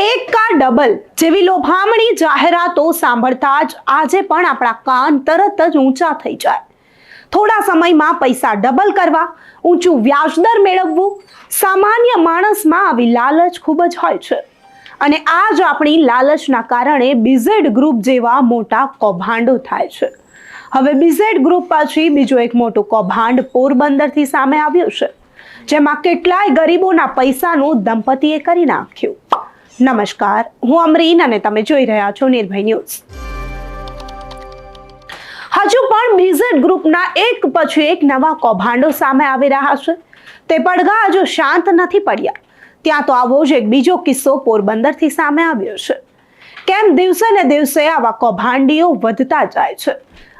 એક કા ડબલ જેવી લોભામણી જાહેરાતો સાંભળતા જ આજે પણ આપણા કાન તરત જ ઊંચા થઈ જાય. થોડા સમયમાં પૈસા ડબલ કરવા, ઊંચું વ્યાજદર મેળવવું સામાન્ય માણસમાં આવી લાલચ ખૂબ જ હોય છે. અને આ જ આપણી લાલચના કારણે બિઝેડ ગ્રુપ જેવા મોટા કૌભાંડો થાય છે. હવે બિઝેડ ગ્રુપ પછી બીજો એક મોટું કૌભાંડ પોરબંદરથી સામે આવ્યું છે, જેમાં કેટલાય ગરીબોના પૈસાનું દંપતીએ કરી નાખ્યું. નમસ્કાર, હું અમરીન અને તમે જોઈ રહ્યા છો નિર્ભય ન્યૂઝ. હજુ પણ બીઝેડ ગ્રુપના એક પછી એક નવા કૌભાંડો સામે આવી રહ્યા છે. તે પડઘા હજુ શાંત નથી પડ્યા. ત્યાં તો આવો જ એક બીજો કિસ્સો પોરબંદરથી સામે આવ્યો છે. કેમ દિવસે ને દિવસે આવા કૌભાંડીઓ વધતા જાય છે.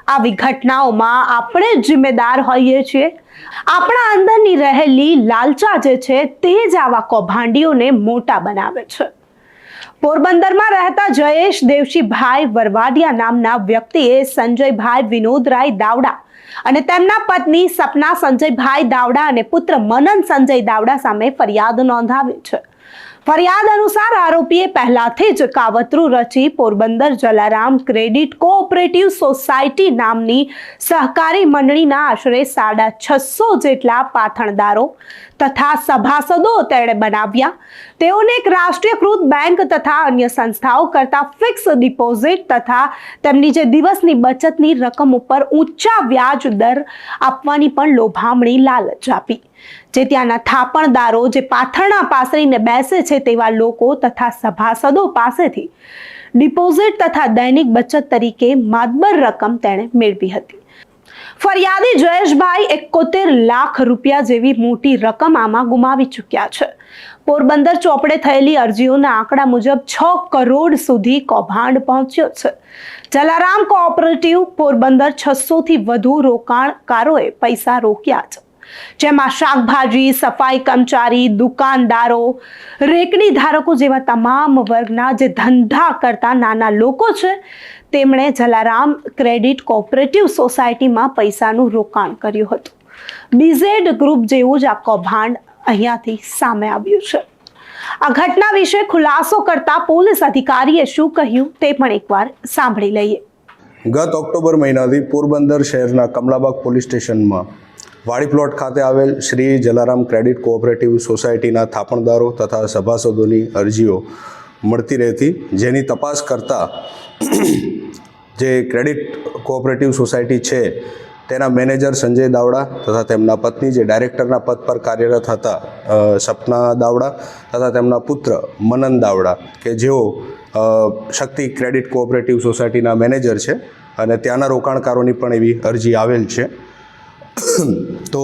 આવી ઘટનાઓમાં આપણે જિમ્મેદાર હોઈએ છીએ. આપણા અંદરની રહેલી લાલચા જે છે તે જ આવા કૌભાંડીઓને મોટા બનાવે છે. પોરબંદરમાં રહેતા જયેશ દેવશીભાઈ વરવાડિયા નામના વ્યક્તિએ સંજયભાઈ વિનોદરાય દાવડા અને તેમના પત્ની સપના સંજયભાઈ દાવડા અને પુત્ર મનન સંજય દાવડા સામે ફરિયાદ નોંધાવી છે. ફરિયાદ અનુસાર આરોપીએ પહેલાથી જ કાવતરું રચી Porbandar Jalaram credit cooperative society નામની સહકારી મંડળીના આશરે સાડા છસો જેટલા પાથણદારો તથા સભાસદો તેણે બનાવ્યા. તેઓને એક રાષ્ટ્રીયકૃત બેંક તથા અન્ય સંસ્થાઓ કરતા ફિક્સ ડિપોઝિટ તથા તેમની જે દિવસની બચતની રકમ ઉપર ઊંચા વ્યાજ દર આપવાની પણ લોભામણી લાલચ આપી. જે ત્યાંના થાપણદારો જે પાથરણા પાસરીને બેસે છે તેવા લોકો તથા સભાસદો પાસેથી ડિપોઝિટ તથા દૈનિક બચત તરીકે માતબર રકમ તેણે મેળવી હતી. ફરિયાદી જયેશભાઈ એકોતેર લાખ રૂપિયા જેવી મોટી રકમ આમાં ગુમાવી ચૂક્યા છે. પોરબંદર ચોપડે થયેલી અરજીઓના આંકડા મુજબ છ કરોડ સુધી કૌભાંડ પહોંચ્યો છે. જલારામ કોઓપરેટિવ પોરબંદર છસોથી વધુ રોકાણકારોએ પૈસા રોક્યા છે. જેમાં શાકભાજી, સફાઈ કર્મચારી, દુકાનદારો રેકડી ધારકો જેવા તમામ વર્ગના જે ધંધા કરતા નાના લોકો છે તેમણે જલારામ ક્રેડિટ કોઓપરેટિવ સોસાયટીમાં પૈસાનું રોકાણ કર્યું હતું. બીઝેડ ગ્રુપ જેવું જ આ કૌભાંડ અહીંયાથી સામે આવ્યું છે. આ ઘટના વિશે ખુલાસો કરતા પોલીસ અધિકારીએ શું કહ્યું તે પણ એકવાર સાંભળી લઈએ. ગત ઓક્ટોબર મહિનાથી પોરબંદર શહેરના કમલાબાગ પોલીસ સ્ટેશનમાં વાડી પ્લોટ ખાતે આવેલ શ્રી જલારામ ક્રેડિટ કોઓપરેટિવ સોસાયટીના થાપણદારો તથા સભાસદોની અરજીઓ મળતી રહેતી, જેની તપાસ કરતા જે ક્રેડિટ કોઓપરેટિવ સોસાયટી છે, તેના મેનેજર સંજય દાવડા તથા તેમના પત્ની જે ડાયરેક્ટરના પદ પર કાર્યરત હતા સપના દાવડા તથા તેમના પુત્ર મનન દાવડા, કે જેઓ શક્તિ ક્રેડિટ કોઓપરેટિવ સોસાયટીના મેનેજર છે અને ત્યાંના રોકાણકારોની પણ એવી અરજી આવેલ છે. તો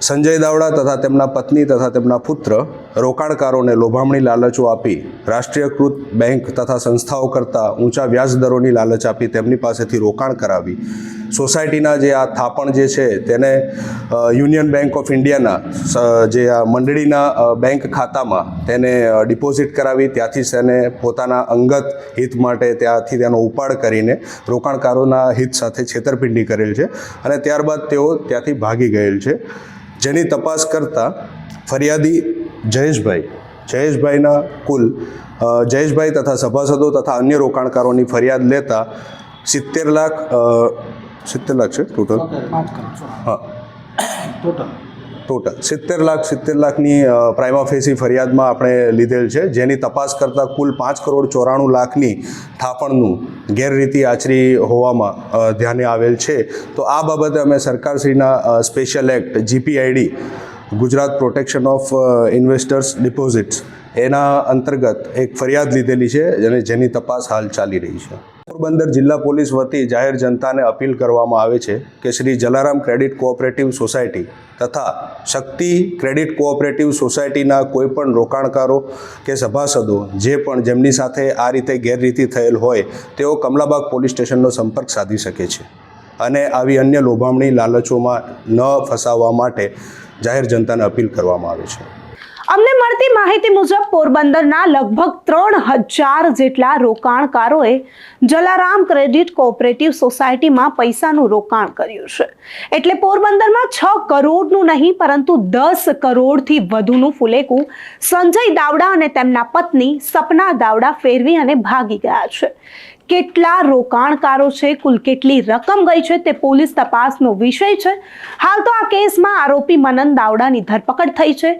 સંજય દાવડા તથા તેમના પત્ની તથા તેમના પુત્ર રોકાણકારોને લોભામણી લાલચો આપી રાષ્ટ્રીયકૃત બેંક તથા સંસ્થાઓ કરતાં ઊંચા વ્યાજ દરોની લાલચ આપી તેમની પાસેથી રોકાણ કરાવી સોસાયટીના જે આ થાપણ જે છે તેને યુનિયન બેંક ઓફ ઇન્ડિયાના જે આ મંડળીના બેંક ખાતામાં તેને ડિપોઝિટ કરાવી, ત્યાંથી તેને પોતાના અંગત હિત માટે ત્યાંથી તેનો ઉપાડ કરીને રોકાણકારોના હિત સાથે છેતરપિંડી કરેલ છે અને ત્યારબાદ તેઓ ત્યાંથી ભાગી ગયેલ છે. જેની તપાસ કરતા ફરિયાદી જયેશભાઈ, જયેશભાઈના કુલ જયેશભાઈ તથા સભાસદો તથા અન્ય રોકાણકારોની ફરિયાદ લેતા સિત્તેર લાખ સિત્તેર લાખ છે ટોટલ? હા. ટોટલ? સિત્તેર લાખ સિત્તેર લાખની પ્રાઇમા ફેસી ફરિયાદમાં આપણે લીધેલ છે. જેની તપાસ કરતાં કુલ પાંચ કરોડ ચોરાણું લાખની થાપણનું ગેરરીતિ આચરી હોવામાં ધ્યાને આવેલ છે. તો આ બાબતે અમે સરકારશ્રીના special act GPID Gujarat protection of investors deposits એના અંતર્ગત એક ફરિયાદ લીધેલી છે અને જેની તપાસ હાલ ચાલી રહી છે. પોરબંદર જિલ્લા પોલીસ વતી જાહેર જનતાને અપીલ કરવામાં આવે છે કે Shri Jalaram credit cooperative society તથા શક્તિ ક્રેડિટ કોઓપરેટિવ સોસાયટીના કોઈપણ રોકાણકારો કે સભાસદો જે પણ જેમની સાથે આ રીતે ગેરરીતિ થયેલ હોય તેઓ કમલાબાગ પોલીસ સ્ટેશનનો સંપર્ક સાધી શકે છે અને આવી અન્ય લોભામણી લાલચોમાં ન ફસાવવા માટે જાહેર જનતાને અપીલ કરવામાં આવે છે. અમને મળતી માહિતી મુજબ પોરબંદરના લગભગ ત્રણ હજાર જેટલા રોકાણકારોએ જલારામ ક્રેડિટ કોઓપરેટિવ સોસાયટીમાં પૈસાનું રોકાણ કર્યું છે. એટલે પોરબંદરમાં છ કરોડનું નહીં, પરંતુ દસ કરોડથી વધુનું ફુલેકું સંજય દાવડા અને તેમના પત્ની સપના દાવડા ફેરવી અને ભાગી ગયા છે. કેટલા રોકાણકારો છે, કુલ કેટલી રકમ ગઈ છે તે પોલીસ તપાસનો વિષય છે. હાલ તો આ કેસમાં આરોપી મનન દાવડાની ધરપકડ થઈ છે,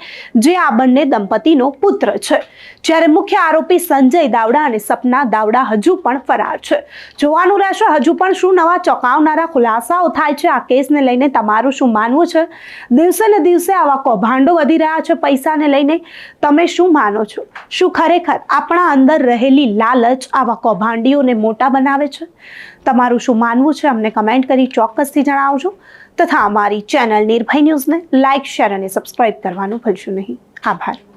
જે આ બંને દંપતીનો પુત્ર છે. જ્યારે મુખ્ય આરોપી સંજય દાવડા અને સપના દાવડા હજુ પણ ફરાર છે. જોવાનું રહેશે, હજુ પણ શું નવા ચોંકાવનારા ખુલાસાઓ થાય છે? આ કેસને લઈને તમારું શું માનવું છે? દિવસે ને દિવસે આવા કૌભાંડો વધી રહ્યા છે પૈસાને લઈને. તમે શું માનો છો? શું ખરેખર આપણા અંદર રહેલી લાલચ આવા કૌભાંડીઓને મોટા બનાવે છે? તમારું શું માનવું છે? અમને કમેન્ટ કરી ચોક્કસથી જણાવજો. તથા અમારી ચેનલ નિર્ભય ન્યૂઝને લાઇક, શેર અને સબસ્ક્રાઇબ કરવાનું ભૂલશો નહીં. 盼盼